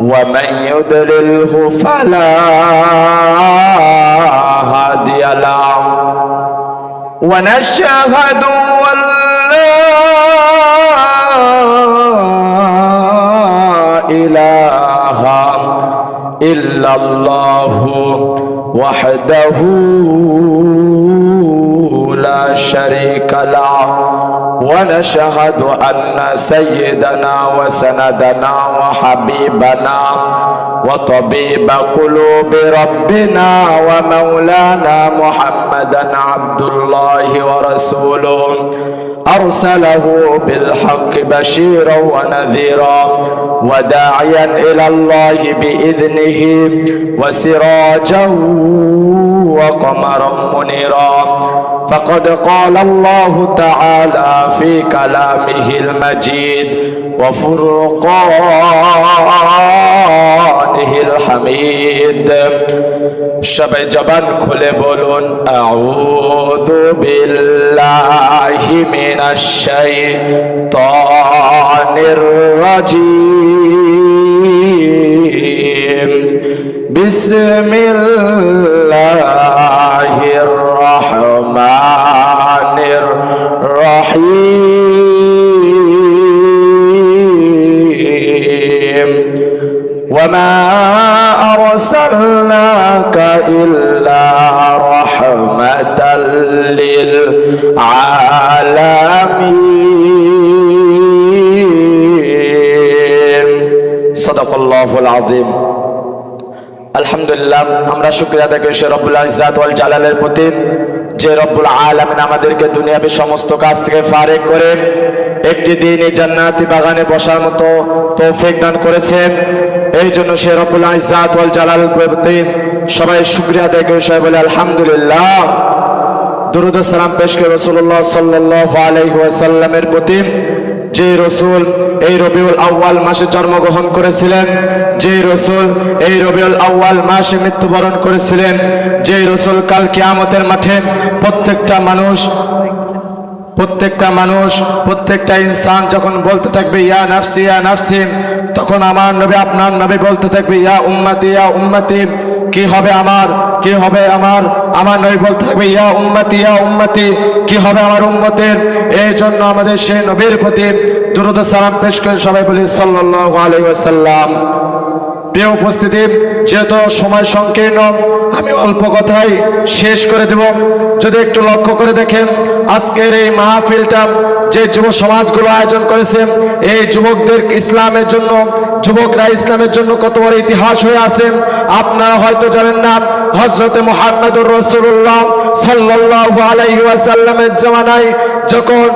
ومن يضلله فلا هادي له. ونشهد أن لا إله إلا الله وحده لا شريك له. ونشهد أن سيدنا وسندنا وحبيبنا وطبيب قلوب ربنا ومولانا محمدا عبد الله ورسوله أرسله بالحق بشيرا ونذيرا وداعيا إلى الله بإذنه وسراجا وقمرا منيرا فقد قال الله تعالى في كلامه المجيد وفرقانه الحميد شبع جبان كل بولون أعوذ بالله من الشيطان الرجيم بسم الله الرحمن রহমানির রহিম وما أرسلناك إلا رحمة للعالمين صدق الله العظيم আলহামদুলিল্লাহ আমরা শুক্রিয়া আদায় করি সে রব্বুল ইজাত ওয়াল জালালের প্রতি যে রব্বুল আলমিন আমাদেরকে দুনিয়াবি সমস্ত কাজ থেকে ফারেক করে একটি দিন এই জান্নাতি বাগানে বসার মতো তৌফিক দান করেছেন। এই জন্য সে রব্বুল আজাদ ওয়াল জালাল প্রতি সবাই শুক্রিয়া দেয় সবাই বলে, আলহামদুলিল্লাহ। দুরুদ সালাম পেশ করে রসুল্লাহ সাল্লাহ আলাইহি ওয়াসাল্লামের প্রতি যে রসুল এই রবিউল আউয়াল মাসে জন্মগ্রহণ করেছিলেন, যে রসুল এই রবিউল আউয়াল মাসে মৃত্যুবরণ করেছিলেন, যে রসুল কাল কিয়ামতের মাঠে প্রত্যেকটা মানুষ প্রত্যেকটা মানুষ, প্রত্যেকটা ইনসান যখন বলতে থাকবে, ইয়া নাফসি ইয়া নাফসি তখন আমার নবী, আপনার নবী বলতে থাকবে, ইয়া উম্মতি ইয়া উম্মতি। কি হবে আমার? কি হবে আমার? আমার নবী থাকবে, ইয়া উম্মতি ইয়া উম্মতি, কি হবে আমার উম্মতের? এই জন্য আমাদের সেই নবীর প্রতি দুরুদ সালাম পেশ করে সবাই বলি সাল্লাল্লাহু আলাইহি ওয়াসাল্লাম। প্রিয় উপস্থিতি, যেহেতু সময় সংকীর্ণ, আমি অল্প কথাই শেষ করে দেব। যদি একটু লক্ষ্য করে দেখেন, আজকের এই মাহফিলটা যে যুব সমাজগুলো আয়োজন করেছে, এই যুবকদের ইসলামের জন্য, যুবকরা ইসলামের জন্য কত বড় ইতিহাস হয়ে আছে, আপনারা হয়তো জানেন না হজরতে মোহাম্মদুর রসুল্লাহ সাল্লাহ আলাইহি ওয়াসাল্লামের জামানায় যখন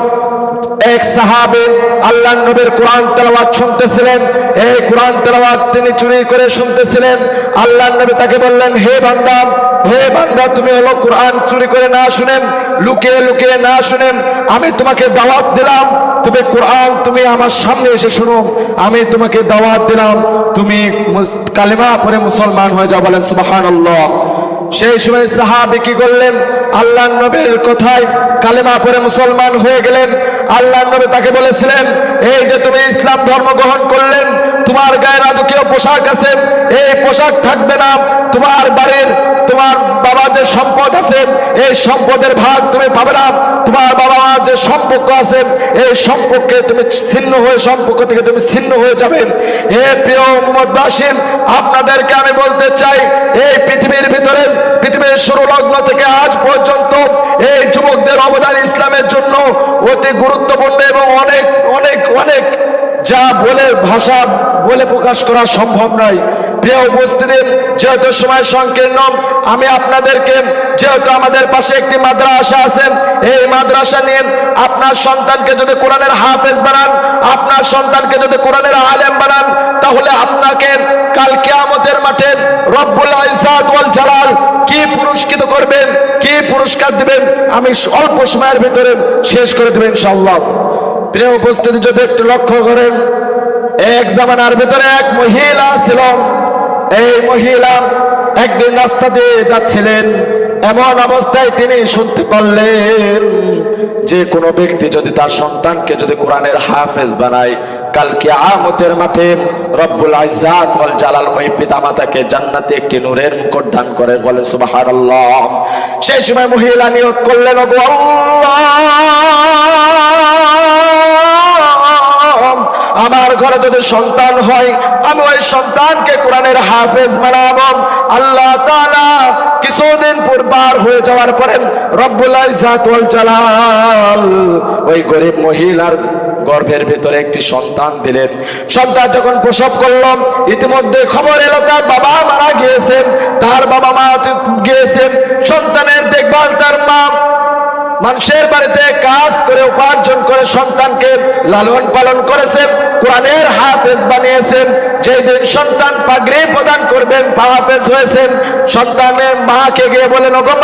এক সাহাবে আল্লাহ নবীর কোরআন তেলাওয়াত শুনতেছিলেন। এই কোরআন তেলাওয়াত তিনি চুরি করে শুনতেছিলেন। আল্লাহ নবী তাকে বললেন, হে বান্দা হে বান্দা, তুমি হলো কোরআন চুরি করে না শুনেন, লুকিয়ে লুকিয়ে না শুনেন। আমি তোমাকে দাওয়াত দিলাম। তুমি কোরআন, তুমি আমার সামনে এসে শুনো। আমি তোমাকে দাওয়াত দিলাম। তুমি কালিমা পরে মুসলমান হয়ে যাও বলেন, সুবহানাল্লাহ। সেই সময় সাহাবি কি করলেন? আল্লাহ নবীর কথায় কালেমা পরে মুসলমান হয়ে গেলেন। আল্লাহ নবী তাকে বলেছিলেন, এই যে তুমি ইসলাম ধর্ম গ্রহণ করলেন তোমার গায়ে রাজকীয় পোশাক আছে, এই পোশাক থাকবে না। তোমার বাড়ির, তোমার বাবা যে সম্পদ আছে, এই সম্পদের ভাগ তুমি পাবে না। তোমার বাবা মা যে সম্পর্ক আছে, এই সম্পর্কে তুমি ছিন্ন হয়ে, সম্পর্ক থেকে তুমি ছিন্ন হয়ে যাবে। হে প্রিয় উম্মতবাসী, আপনাদেরকে আমি বলতে চাই, এই পৃথিবীর ভিতরে, পৃথিবীর শুরু লগ্ন থেকে আজ পর্যন্ত এই যুবকদের অবদান ইসলামের জন্য অতি গুরুত্বপূর্ণ এবং অনেক অনেক অনেক যা বলে ভাষা বলে প্রকাশ করা সম্ভব নয়। প্রিয় উপস্থিতি, যেহেতু সময় সংকীর্ণ, আমি আপনাদেরকে, যেহেতু আমাদের পাশে একটি মাদ্রাসা আছে, এই মাদ্রাসা নিয়ে আপনার সন্তানকে যদি কোরআনের হাফেজ বানান, আপনার সন্তানকে যদি কোরআনের আলেম বানান, তাহলে আপনাকে কাল কিয়ামতের মাঠে রব্বুল ইজ্জাত ওয়াল জালাল কি পুরস্কৃত করবেন, কি পুরস্কার দিবেন, আমি অল্প সময়ের ভিতরে শেষ করে দেবেন ইনশাআল্লাহ। প্রিয় উপস্থিতি, যদি একটু লক্ষ্য করেন, এক জামানার ভিতরে এক মহিলা ছিল। এই মহিলা একদিন রাস্তা দিয়ে যাচ্ছিলেন। এমন অবস্থায় তিনি শুনতে পারলেন যে কোনো ব্যক্তি যদি তার সন্তানকে যদি কোরআনের হাফেজ বানায় কালকে আমতের মাঠে রব্বুল আইজাত ওয়াল জালাল ওই পিতামাতাকে জান্নাতে একটি নূরের মুকুট দান করে বলে, সুবহানাল্লাহ। সেই সময় মহিলা নিয়ত করলেন আল্লাহ! আমার যদি সন্তান হয়, আমি ওই সন্তানকে কোরআনের হাফেজ বানাবো। আল্লাহ কিছুদিন পর বার হয়ে যাওয়ার পরে রব্বুল ওই গরিব মহিলার গর্ভের ভেতরে একটি সন্তান দিলেন। সন্তান যখন প্রসব করল, ইতিমধ্যে খবর এলো, তার বাবা মারা গিয়েছেন, তার বাবা মা গিয়েছেন। সন্তানের দেখভাল, তার মা মানুষের বাড়িতে কাজ করে, উপার্জন করে, সন্তানকে লালন পালন করেছেন কোরআনের হাফেজ বানিয়েছেন, যেই দিন সন্তান পাগড়ি প্রদান করবেন হাফেজ হয়েছেন, সন্তানের মাকে গিয়ে বলেন, ওগো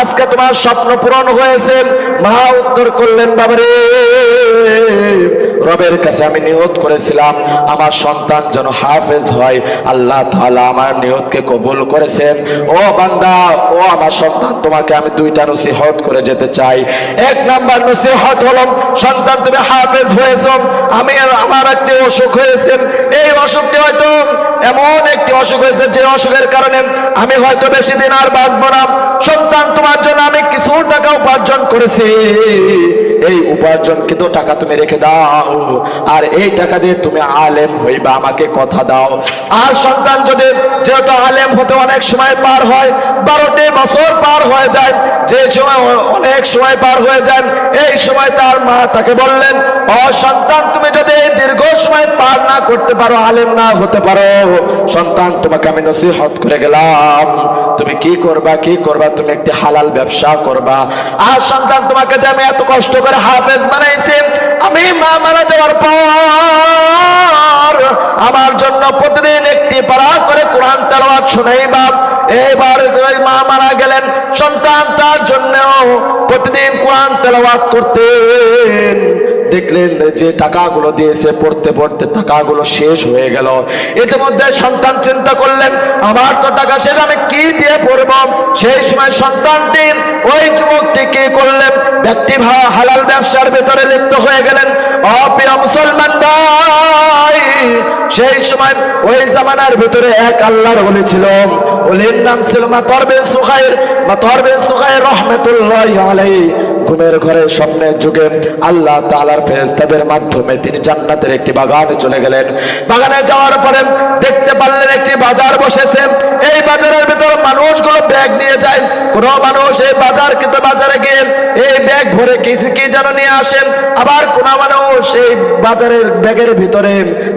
আজকে তোমার স্বপ্ন পূরণ হয়েছে। মা উত্তর করলেন, বাবারে রবের কাছে আমি নিয়ত করেছিলাম। আমার সন্তান যেন হাফেজ হয়, আল্লাহ তাআলা আমার নিয়তকে কবুল করেছেন। ও বান্দা, ও আমার সন্তান, তোমাকে আমি দুইটা নসিহত করে যেতে চাই। এক নাম্বার নসিহত হলো, সন্তান তুমি হাফেজ হয়েছো, আমি আমার একটি অসুখ হয়েছে। এই অসুখটি হয়তো এমন একটি অসুখ হয়েছে যে অসুখের কারণে আমি হয়তো বেশি দিন আর বাঁচবো না। সন্তান, তোমার জন্য আমি কিছু টাকা উপার্জন করেছি। এই উপার্জন কিন্তু টাকা তুমি রেখে দাও। আর এই টাকা দিয়ে তুমি আলেম হইবা, আমাকে কথা দাও। আর সন্তান যদি যেহেতু আলেম হতে অনেক সময় পার হয়, বারোটি বছর পার হয়ে যায়, যে সময় অনেক সময় পার হয়ে যায়, এই সময় তার মা তাকে বললেন, ও সন্তান, তুমি যদি এই দীর্ঘ সময় পার না করতে পারো, আলেম না হতে পারো, সন্তান, তোমাকে আমি নসিহত করে গেলাম। তুমি কি করবা কি করবা? তুমি একটি হালাল ব্যবসা করবা। আর সন্তান, তোমাকে যে আমি এত কষ্ট করে হাফেজ বানাইছি, আমি মা মারা যাওয়ার পর আমার জন্য প্রতিদিন একটি পারা করে কোরআন তেলাওয়াত শুনাইবা। এবার ওই মা মারা গেলেন, সন্তান তার জন্য প্রতিদিন কোরআন তেলাওয়াত করতেন। দেখলেন যে টাকাগুলো দিয়েছে পড়তে পড়তে টাকাগুলো শেষ হয়ে গেল। ইতিমধ্যে সন্তান চিন্তা করলেন, আমার তো টাকা শেষ, আমি কি দিয়ে পড়ব? সেই সময় সন্তানটি ওই যুবকটি কি করলেন? ব্যক্তি হালাল ব্যবসার ভেতরে লিপ্ত হয়ে গেলেন। অপ্রিয় মুসলমান ভাই, সেই সময় ওই জামানার ভিতরে এক আল্লাহর বলে ছিল। ওলির নাম ছিল মাতরবে সুখাইর। মাতরবে সুখাইর রহমতুল্লাহ আলাই ঘুমের ঘরে স্বপ্নের যুগে আল্লাহ তাআলার ফেরেশতাদের মাধ্যমে তিনি জান্নাতের একটি বাগানে চলে গেলেন। বাগানে যাওয়ার পরে দেখতে পারলেন একটি বাজার বসেছে। এই বাজারের ভিতর মানুষগুলো ব্যাগ নিয়ে যায়। কোন মানুষ এই বাজার কিন্তু বাজারে গিয়ে এই ব্যাগ ভরে কি কি যেন নিয়ে আসেন আবার কোন মানুষ এই বাজারের ব্যাগের ভিতরে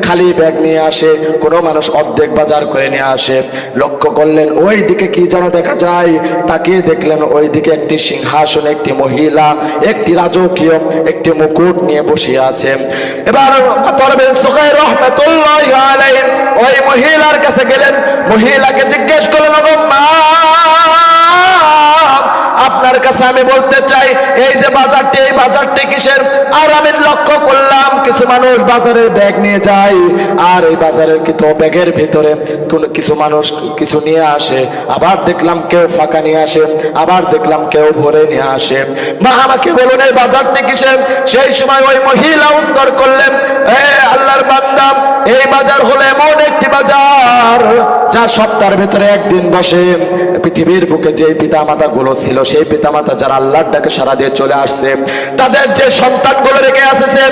খালি ব্যাগ নিয়ে আসে। কোন মানুষ অর্ধেক বাজার করে নিয়ে আসে। লক্ষ্য করলেন ওই দিকে কি যেন দেখা যায়। তাকিয়ে দেখলেন ওই দিকে একটি সিংহাসনে একটি মহিলা একটি রাজকীয়, একটি মুকুট নিয়ে বসে আছে। এবার ওই মহিলার কাছে গেলেন। মহিলাকে জিজ্ঞেস করলেন ও মা, আপনার কাছে আমি বলতে চাই, এই যে বাজারটি বাজারটি কিসের? আর আমি লক্ষ্য করলাম, কিছু মানুষ বাজারের ব্যাগ নিয়ে যায়, আর এই বাজারের কিন্তু ব্যাগের ভিতরে কোন কিছু মানুষ কিছু নিয়ে আসে। আবার দেখলাম কেউ ফাঁকা নিয়ে আসে, আবার দেখলাম কেউ ভরে নিয়ে আসে। মা আমাকে বলুন এই বাজারটি কিসের? সেই সময় ওই মহিলা উত্তর করলেন, এ আল্লাহর বান্দা, এই বাজার হলো এমন একটি বাজার, যা সপ্তাহের ভিতরে একদিন বসে। পৃথিবীর বুকে যে পিতা মাতা গুলো ছিল, সেই পিতা মাতা যারা আল্লাহর ডাকে সারা দিয়ে চলে আসছে তাদের যে সন্তানগুলো রেখে আসছে,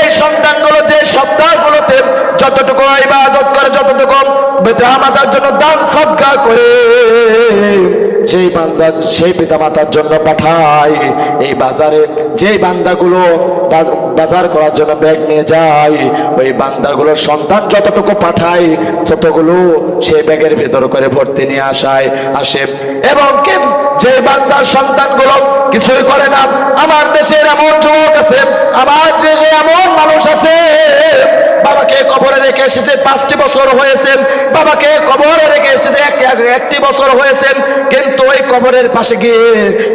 এই সন্তানগুলো যে সপ্তাহগুলোতে যতটুকু ইবাদত করে, যতটুকু পিতা আমাদের জন্য দান সদকা করে। সেই বান্দা, সেই পিতামাতার জন্য পাঠাই এই বাজারে যেই বান্দাগুলো বাজার করার জন্য ব্যাগ নিয়ে যায়, ওই বান্দাগুলো সন্তান যতটুকু পাঠায়, ততগুলো সেই ব্যাগের ভেতর করে ভর্তি নিয়ে আসায়, আসে। এবং যে বান্দার সন্তানগুলো কিছুই করে না, আমার দেশের এমন যুবক আছে, আমার দেশে এমন মানুষ আছে, বাবাকে কবরে রেখে এসেছে, পাঁচটি বছর হয়েছে, বাবাকে কবরে রেখে এসেছে এক- এক- একটি বছর হয়েছে, কিন্তু ওই কবরের পাশে গিয়ে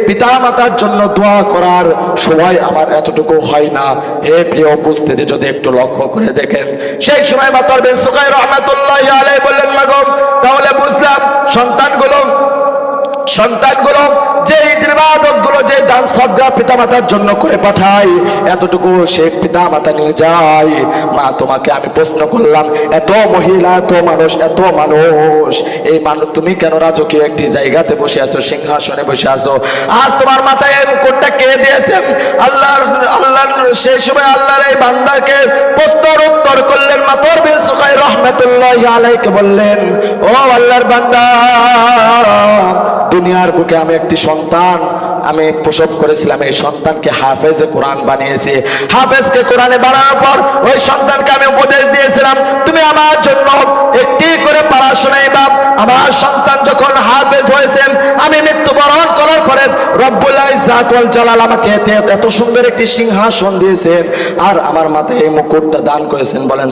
পিতা মাতার জন্য দোয়া করার সময় আমার এতটুকু হয় না। হে প্রিয় উপস্থিতি, যদি একটু লক্ষ্য করে দেখেন। সেই সময় মাতার বেন সুকাই রহমাতুল্লাহ আলাই বললেন মাগম তাহলে বুঝলাম সন্তানগুলো সন্তানগুলো যে ইবাদতগুলো যে দান সদ্গা পিতা মাতার জন্য করে পাঠায়, এতটুকু সে পিতা মাতা নিয়ে যায়। মা, তোমাকে আমি প্রশ্ন করলাম, এত মহিলা, এত মানুষ এত মানুষ। এই মানুষ, তুমি কেন রাজকীয় একটি জায়গাতে বসে আছো, সিংহাসনে বসে আছো? আর তোমার মাথায় এই মুকুটটা কে দিয়েছেন আল্লাহর সেই সময় আল্লাহর এই বান্দাকে করলেন, মাতর বিন সুখাই রহমতুল্লাহ আলাইকে বললেন, ও আল্লাহর বান্দা, দুনিয়ার বুকে আমি একটি সন্তান, আমি প্রসব করেছিলাম, এই সন্তানকে হাফেজে কোরআন বানিয়েছি। হাফেজকে কোরআনে বানানোর পর ওই সন্তানকে আমি উপদেশ দিয়েছিলাম, তুমি আমার জন্য একটি করে পড়াশোনাই বাপ আমার সন্তান যখন হাফেজ হয়েছেন, আমি মৃত্যুবরণ করার পরে রব্বুল জালাল আমাকে এত সুন্দর একটি সিংহাসন দিয়েছেন। আর আমার মাথায় এই মুকুটটা দান করেছেন, বলেন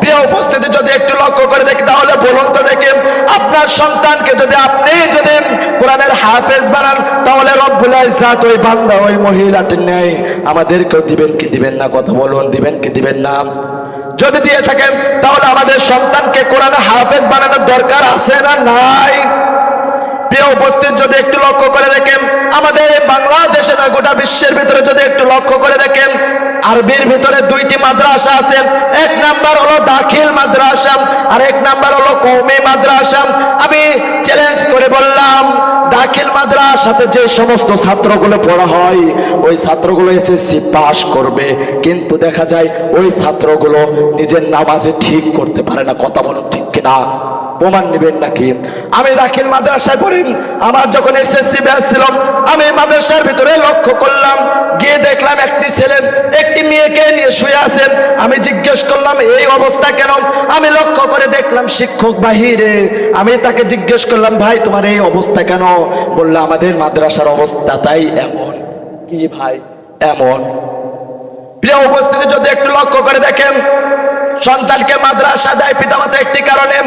প্রিয় উপস্থিতি, যদি একটু লক্ষ্য করে দেখি, তাহলে বলুন তো দেখি, আপনার সন্তানকে যদি আপনি যদি কোরআনের হাফেজ বানান, তাহলে রব্বুল ওই ওই মহিলাটি নেই। আমাদেরকেও দিবেন কি দিবেন না, কথা বলুন, দিবেন কি দিবেন না। যদি দিয়ে থাকেন, তাহলে আমাদের সন্তানকে কোরআনে হাফেজ বানানোর দরকার আছে না নাই? প্রিয় উপস্থিত, যদি একটু লক্ষ্য করে দেখেন, আমাদের বাংলাদেশে না, গোটা বিশ্বের ভিতরে যদি একটু লক্ষ্য করে দেখেন, আরবির ভিতরে দুইটি মাদ্রাসা আছে। এক নাম্বার হলো দাখিল মাদ্রাসা, আর এক নাম্বার হলো কৌমি মাদ্রাসা। আমি চ্যালেঞ্জ করে বললাম, দাখিল মাদ্রাসাতে যে সমস্ত ছাত্রগুলো পড়া হয়, ওই ছাত্রগুলো এসএসসি পাস করবে। কিন্তু দেখা যায়, ওই ছাত্রগুলো নিজের নামাজে ঠিক করতে পারে না। কথা বলুন ঠিক কিনা? প্রমাণ নেবেন নাকি? আমি দাখিল মাদ্রাসায় পড়ি, আমার যখন এসএসসি ব্যাচ ছিল, আমি মাদ্রাসার ভিতরে লক্ষ্য করলাম, গিয়ে দেখলাম একটি ছেলে, একটি মেয়েকে নিয়ে শুয়ে আছেন আমি জিজ্ঞেস করলাম, এই অবস্থা কেন? আমি লক্ষ্য করে দেখলাম, শিক্ষক বাহিরে। আমি তাকে জিজ্ঞেস করলাম, ভাই, তোমার এই অবস্থা কেন? বলল, আমাদের মাদ্রাসার অবস্থা তাই এমন। কি ভাই? এমন। প্রিয় উপস্থিতি, যদি একটু লক্ষ্য করে দেখেন, সন্তানকে মাদ্রাসা দেয় পিতামাতা একটি কারণে।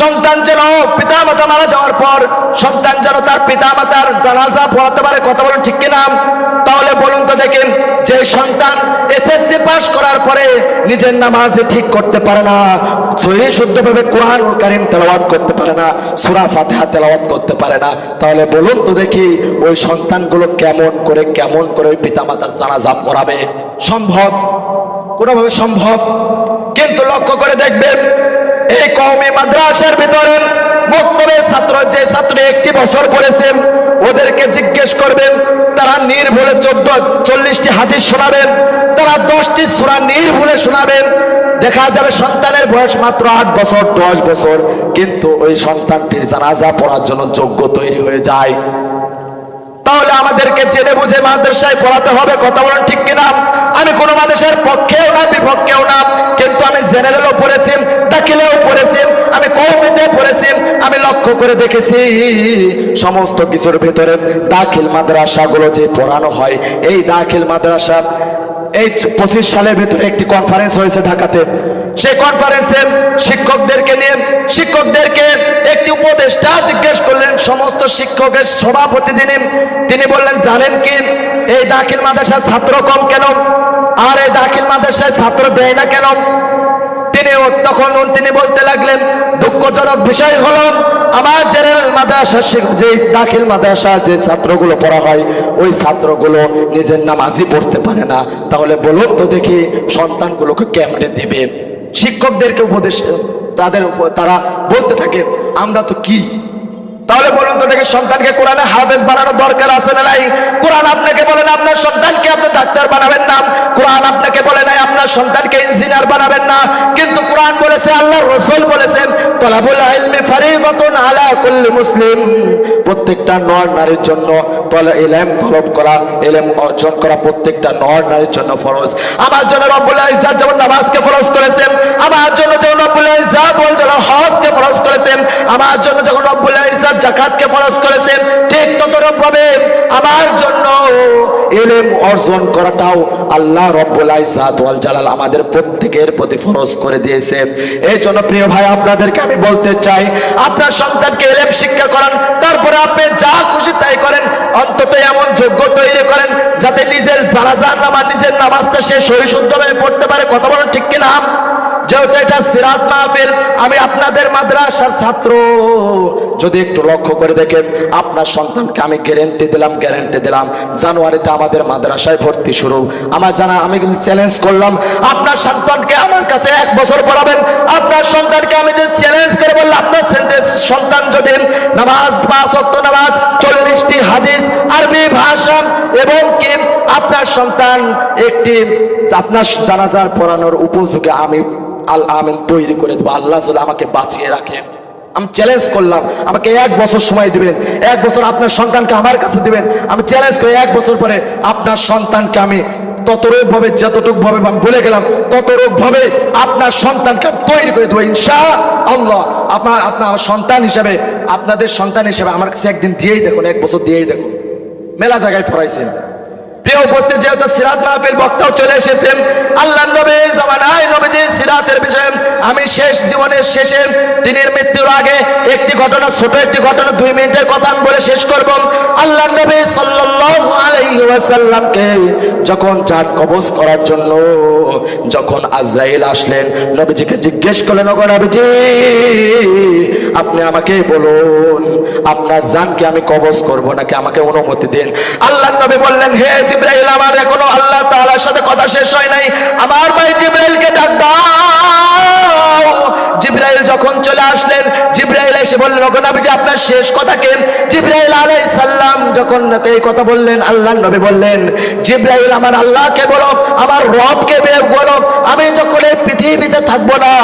সন্তান যেন পিতামাতা মারা যাওয়ার পর সন্তান যেন তার পিতামাতার জানাজা পড়াতে পারে, কথা বলেন ঠিক কিনা? তাহলে বলুন তো দেখেন, যে সন্তান এসএসসি পাস করার পরে নিজের নামাজে ঠিক করতে পারে না, সহি শুদ্ধভাবে কোরআন কারিম তেলাওয়াত করতে পারে না, সূরা ফাতিহা তেলাওয়াত করতে পারে না। তাহলে বলুন তো দেখি, ওই সন্তানগুলো কেমন করে কেমন করে ওই পিতামাতার জানাজা পড়াবে? সম্ভব? কোনোভাবে সম্ভব? কিন্তু লক্ষ্য করে দেখবেন এই কওমি মাদ্রাসার ভিতরে মক্তবের ছাত্র যে ছাত্র একটি বছর পড়েছেন ওদেরকে জিজ্ঞেস করবেন, তারা নির্ভুলে চোদ্দ, চল্লিশটি হাদিস শোনাবেন, তারা দশটি সুরা নির্ভুলে শোনাবেন। দেখা যাবে সন্তানের বয়স মাত্র আট বছর, দশ বছর, কিন্তু ওই সন্তানটির জানাজা পড়ার জন্য যোগ্য তৈরি হয়ে যায়। তাহলে আমাদেরকে জেনে বুঝে মাদ্রাসায় পড়াতে হবে, কথা বলেন ঠিক কিনা? আমি কোনো মাদ্রাসার পক্ষেও না, বিপক্ষেও না, কিন্তু আমি জেনারেলও পড়েছি, দাখিলেও পড়েছি, আমি কৌমিতে পড়েছি, আমি লক্ষ্য করে দেখেছি সমস্ত কিছুর ভিতরে দাখিল মাদ্রাসাগুলো যে পড়ানো হয়, এই দাখিল মাদ্রাসা এই পঁচিশ সালের ভিতরে একটি কনফারেন্স হয়েছে ঢাকাতে। সেই কনফারেন্সে শিক্ষকদেরকে নিয়ে, শিক্ষকদেরকে উপদেষ্টা জিজ্ঞেস করলেন, সমস্ত শিক্ষকের সভাপতি যিনি তিনি বললেন, জানেন কি, এই দাখিল মাদ্রাসার ছাত্র কম কেন? আর এই দাখিল মাদ্রাসায় ছাত্র দেয় না কেন? তিনি তখন তিনি বলতে লাগলেন, দুঃখজনক বিষয় হলো, আমার জেনারেল মাদ্রাসা যে দাখিল মাদ্রাসা যে ছাত্রগুলো পড়া হয়, ওই ছাত্রগুলো নিজের নামাজই পড়তে পারে না। তাহলে বলুন তো দেখি, সন্তানগুলোকে কেমনে দিবে? শিক্ষকদেরকে উপদেশ, তাদের তারা বলতে থাকে আমরা তো কি? তাহলে বলুন তো দেখে সন্তানকে কোরআনে হাফেজ বানানোর দরকার আছে না নাই? কোরআন আপনাকে বলে না, আপনার সন্তানকে আপনি ডাক্তার বানাবেন না। কোরআন আপনাকে বলে নাই, আপনার সন্তানকে ইঞ্জিনিয়ার বানাবেন না। কিন্তু কোরআন বলেছে আল্লাহ রসুল বলেছেন তলাবুল আলা মুসলিম। প্রত্যেকটা নর নারীর জন্য তলা করা অর্জন করা প্রত্যেকটা নর নারীর জন্য ফরজ। আমার জন্য রব্বুল যেমন নামাজকে ফরজ করেছেন, আমার জন্য যেমন রব্বুল হজকে ফরজ করেছেন, আমার জন্য যখন রব্বুল জাকাতকে ফরজ করেছেন, ঠিক ততরূপ ভাবে আমার জন্য ইলম অর্জন করাটাও আল্লাহ রব্বুল ইজ্জাত ওয়াল জালাল আমাদের প্রত্যেকের প্রতি ফরজ করে দিয়েছে। এই জন্য প্রিয় ভাই, আপনাদেরকে আমি বলতে চাই, আপনার সন্তানকে এলেম শিক্ষা করান, তারপরে আপনি যা খুশি তাই করেন, অন্তত এমন যোগ্য তৈরি করেন যাতে নিজের জানাজার নামাজ নিজের নামাজটা সে সহিশুদ্ধভাবে পড়তে পারে। কথা বলেন ঠিক কিনা? যেহেতু এটা সিরাত মাহফিল, আমি আপনাদের মাদ্রাসার ছাত্র। যদি একটু লক্ষ্য করে দেখেন, আপনার সন্তানকে আমি গ্যারেন্টি দিলাম গ্যারেন্টি দিলাম। জানুয়ারিতে আমাদের মাদ্রাসায় ভর্তি শুরু। আমার জানা, আমি চ্যালেঞ্জ করলাম, আপনার সন্তানকে আমার কাছে এক বছর পড়াবেন। আপনার সন্তানকে আমি যদি চ্যালেঞ্জ করে বললাম, আপনার সন্তান যদি নামাজ বা সত্য নামাজ, চল্লিশটি হাদিস, আরবি ভাষা এবং কি আপনার সন্তান একটি আপনার জানাজার পড়ানোর উপযোগে আমি আল আমিন তৈরি করে দেবো। আল্লাহ যদি আমাকে বাঁচিয়ে রাখে। আমি চ্যালেঞ্জ করলাম। আমাকে এক বছর সময় দিবেন। এক বছর আপনার সন্তানকে আমার কাছে দিবেন। আমি চ্যালেঞ্জ করে এক বছর পরে আপনার সন্তানকে আমি ততরূপ ভাবে যতটুক ভাবে আমি বলে গেলাম ততরূপ ভাবে আপনার সন্তানকে তৈরি করে দেবো ইনশা আল্লাহ আপনার আপনার সন্তান হিসাবে, আপনাদের সন্তান হিসাবে আমার কাছে একদিন দিয়েই দেখুন, এক বছর দিয়েই দেখুন। মেলা জায়গায় পড়াইছেন। প্রিয় উপস্থিত, যেহেতু সিরাত মাহফিল বক্তাও চলে এসেছেন আল্লাহ নবী জামানায় নবীজি সিরাতের বিষয়ে আমি শেষ জীবনের শেষে দিনের মৃত্যুর আগে একটি ঘটনা, ছোট একটি ঘটনা, দুই মিনিটের কথা আমি বলে শেষ করব। আল্লাহ নবী যখন চাঁদ কবজ করার জন্য যখন আজরাইল আসলেন, নবীজিকে জিজ্ঞেস করলেন, ওগো নবীজি, আপনি আমাকে বলুন, আপনার জানকে আমি কবজ করব নাকি আমাকে অনুমতি দিন? আল্লাহ নবী বললেন, হে জিব্রাইল আমার এখনও আল্লাহ তাআলার সাথে কথা শেষ হয় নাই। আমার ভাই জিব্রাইলকে ডাক দাও। জিব্রাইল যখন চলে আসলেন, জিব্রাইল এসে বললেন, ওগো নবীজি, আপনার শেষ কথা কে? জিব্রাইল আলাইহিস সালাম যখন এই কথা বললেন আল্লাহ নবী বললেন, জিব্রাইল, আমার আল্লাহকে বলো, আমার রবকে বলো, আমি যখন এই পৃথিবীতে থাকব না,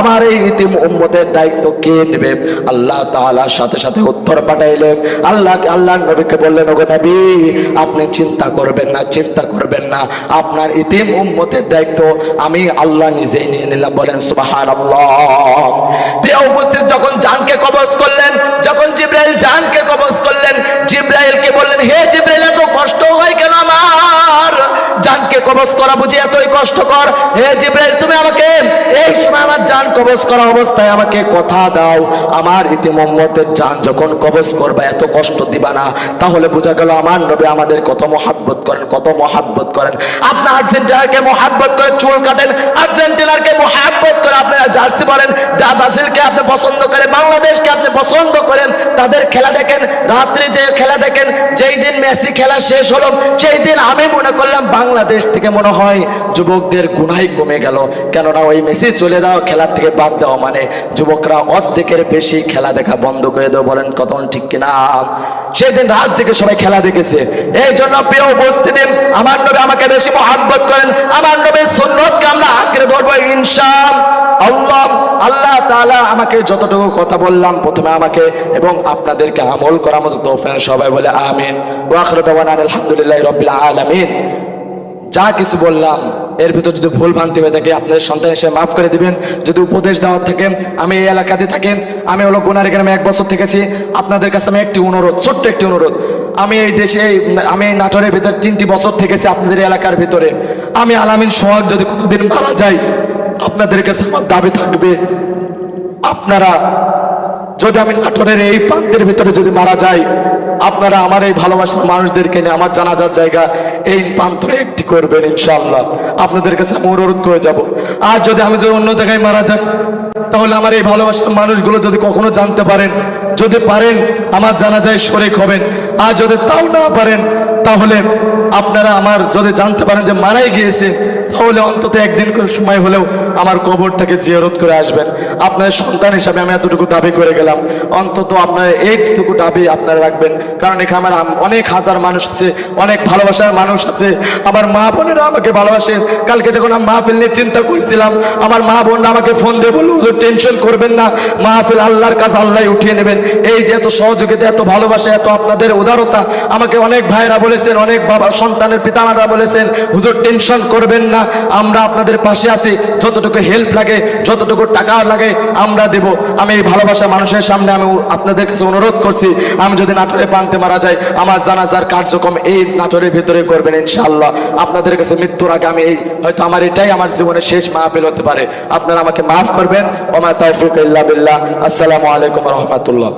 আমার এই ইতিম উম্মতের দায়িত্ব কে নেবে? আল্লাহ তাআলার সাথে সাথে উত্তর পাঠাইলেন। আল্লাহ আল্লাহ নবীকে বললেন, ওগো নবী, আপনি চিন্তা করবেন না, চিন্তা করবেন না। আপনার ইতিম উম্মতের দায়িত্ব আমি আল্লাহ নিজেই নিয়ে নিলাম, বলেন প্রিয় উপস্থিত, যখন জানকে কবজ করলেন, যখন জিব্রাইল জানকে কবজ করলেন, জিব্রাইলকে বললেন, হে জিব্রাইল, এত কষ্ট হয় কেন আমার? জানকে কবজ করা বুঝি এতই কষ্টকর। হে জিব্রাইল, তুমি আমাকে এই সময় আমার জান কবজ করা অবস্থায় আমাকে কথা দাও। আমার ইতিমম্মতের জান যখন কবজ করবা, এত কষ্ট দিবা না। তাহলে বোঝা গেল আমার নবী আমাদের কত মহাব্বত করেন, কত মহাব্বত করেন। আপনার আর্জেন্টিনাকে মহাব্বত করে চুল কাটেন আর্জেন্টিনাকে মহাব্বত করে আপনারা জার্সি পরেন ব্রাজিলকে আপনি পছন্দ করেন, বাংলাদেশকে আপনি পছন্দ করেন, তাদের খেলা দেখেন, রাত্রে যে খেলা দেখেন, যেই দিন মেসি খেলা শেষ হলো, সেই দিন আমি মনে করলাম বাংলাদেশ থেকে মনে হয় যুবকদের গুনাই কমে গেল। কেননা ওই মেসি চলে যাওয়া খেলার থেকে বাদ দেওয়া মানে যুবকরা অর্ধেকের বেশি খেলা দেখা বন্ধ করে দেবো বলেন কত ঠিক কিনা? সেদিন রাত থেকে সবাই খেলা দেখেছে। এই জন্য প্রিয় উপস্থিতি। আমার নবী আমাকে বেশি মহাব্বত করেন। আমার নবীর সুন্নতকে আমরা আঁকড়ে ধরবো ইনশা আল্লাহ আল্লাহ তাআলা আমাকে যতটুকু কথা বললাম প্রথমে আমাকে এবং আপনাদেরকে আমল করার মতো তৌফিক সবাই বলে আমিন। ওয়া আখিরু দাওয়ানা আলহামদুলিল্লাহি রাব্বিল আলামিন। যা কিছু বললাম, এর ভিতর যদি ভুল ভ্রান্তি হয়ে থাকে, আপনাদের সন্তান এসে মাফ করে দিবেন। যদি উপদেশ দেওয়ার থাকে, আমি এই এলাকাতে থাকি। আমি হলো গুনার গ্রামে এক বছর থেকেছি। আপনাদের কাছে আমি একটি অনুরোধ, ছোট্ট একটি অনুরোধ। আমি এই দেশে আমি এই নাটোরের ভিতর তিনটি বছর থেকেছি আপনাদের এলাকার ভিতরে। আমি আলামিন সোহাগ যদি কোনোদিন মারা যাই আপনাদের কাছে আমার দাবি থাকবে, আপনারা যদি আমি নাটোরের এই প্রান্তের ভিতরে যদি মারা যাই, আপনারা আমার এই ভালোবাসার মানুষদেরকে নিয়ে আমার জানাজার জায়গা এই প্রান্তরে একটি করবেন ইনশাল্লাহ আপনাদের কাছে আমি অনুরোধ করে যাব। আর যদি আমি যদি অন্য জায়গায় মারা যাই তাহলে আমার এই ভালোবাসার মানুষগুলো যদি কখনো জানতে পারেন, যদি পারেন, আমার জানা যায় শরিক হবেন। আর যদি তাও না পারেন তাহলে আপনারা আমার যদি জানতে পারেন যে মারাই গিয়েছে, তাহলে অন্তত একদিন করে সময় হলেও আমার কবরটাকে জিয়ারত করে আসবেন। আপনার সন্তান হিসাবে আমি এতটুকু দাবি করে গেলাম। অন্তত আপনার এইটুকু দাবি আপনারা রাখবেন। কারণ এখানে আমার অনেক হাজার মানুষ আছে, অনেক ভালোবাসার মানুষ আছে। আমার মা বোনেরা আমাকে ভালোবাসে। কালকে যখন আমি মাহফিল নিয়ে চিন্তা করছিলাম, আমার মা বোনরা আমাকে ফোন দিয়ে বলল, হুজুর, টেনশন করবেন না। মাহফিল আল্লাহর কাছে আল্লাহ উঠিয়ে নেবেন। এই যে এত সহযোগিতা, এত ভালোবাসা, এত আপনাদের উদারতা, আমাকে অনেক ভাইরা বলেছেন, অনেক বাবা সন্তানের পিতামাতা বলেছেন, হুজুর, টেনশন করবেন না, আমরা আপনাদের পাশে আছি, যতটুকু হেল্প লাগে, যতটুকু টাকা লাগে, আমরা দেব। আমি এই ভালোবাসা মানুষের সামনে আমি আপনাদের কাছে অনুরোধ করছি, আমি যদি নাটোরে পান্তে মারা যাই, আমার জানাজার কার্যক্রম এই নাটোরের ভিতরে করবেন ইনশাল্লাহ আপনাদের কাছে মৃত্যুর আগে আমি এই হয়তো আমার এটাই আমার জীবনের শেষ মাহফিল হতে পারে। আপনারা আমাকে মাফ করবেন। ওমা তৌফিক ইল্লা বিল্লাহ। আসসালামু আলাইকুম রহমতুল্লাহ।